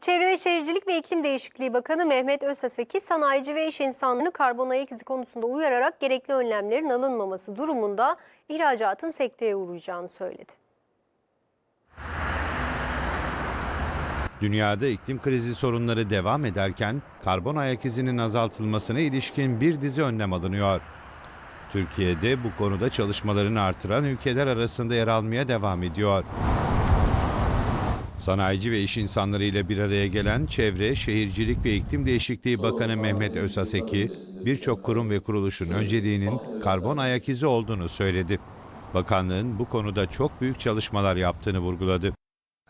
Çevre ve Şehircilik ve İklim Değişikliği Bakanı Mehmet Özsaseki, sanayici ve iş insanlarını karbon ayak izi konusunda uyararak gerekli önlemlerin alınmaması durumunda ihracatın sekteye uğrayacağını söyledi. Dünyada iklim krizi sorunları devam ederken karbon ayak izinin azaltılmasına ilişkin bir dizi önlem alınıyor. Türkiye'de bu konuda çalışmalarını artıran ülkeler arasında yer almaya devam ediyor. Sanayici ve iş insanları ile bir araya gelen Çevre, Şehircilik ve İklim Değişikliği Bakanı Mehmet Özaseki, birçok kurum ve kuruluşun önceliğinin karbon ayak izi olduğunu söyledi. Bakanlığın bu konuda çok büyük çalışmalar yaptığını vurguladı.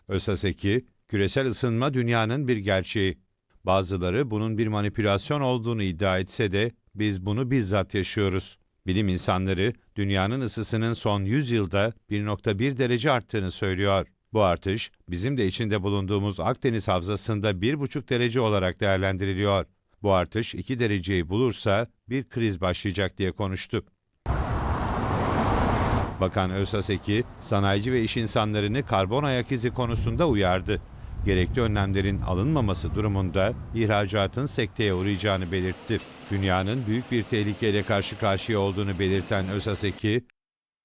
Özaseki, küresel ısınma dünyanın bir gerçeği. Bazıları bunun bir manipülasyon olduğunu iddia etse de biz bunu bizzat yaşıyoruz. Bilim insanları dünyanın ısısının son 100 yılda 1.1 derece arttığını söylüyor. Bu artış bizim de içinde bulunduğumuz Akdeniz havzasında 1,5 derece olarak değerlendiriliyor. Bu artış 2 dereceyi bulursa bir kriz başlayacak diye konuştu. Bakan Özaseki, sanayici ve iş insanlarını karbon ayak izi konusunda uyardı. Gerekli önlemlerin alınmaması durumunda ihracatın sekteye uğrayacağını belirtti. Dünyanın büyük bir tehlikeyle karşı karşıya olduğunu belirten Özaseki,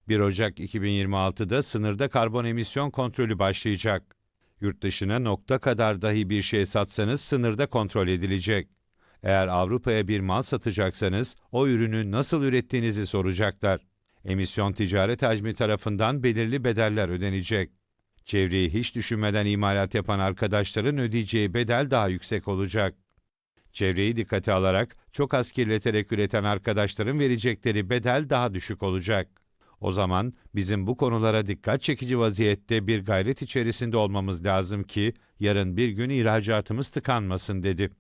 1 Ocak 2026'da sınırda karbon emisyon kontrolü başlayacak. Yurt dışına nokta kadar dahi bir şey satsanız sınırda kontrol edilecek. Eğer Avrupa'ya bir mal satacaksanız o ürünü nasıl ürettiğinizi soracaklar. Emisyon ticaret hacmi tarafından belirli bedeller ödenecek. Çevreyi hiç düşünmeden imalat yapan arkadaşların ödeyeceği bedel daha yüksek olacak. Çevreyi dikkate alarak çok az kirleterek üreten arkadaşların verecekleri bedel daha düşük olacak. O zaman bizim bu konulara dikkat çekici vaziyette bir gayret içerisinde olmamız lazım ki yarın bir gün ihracatımız tıkanmasın dedi.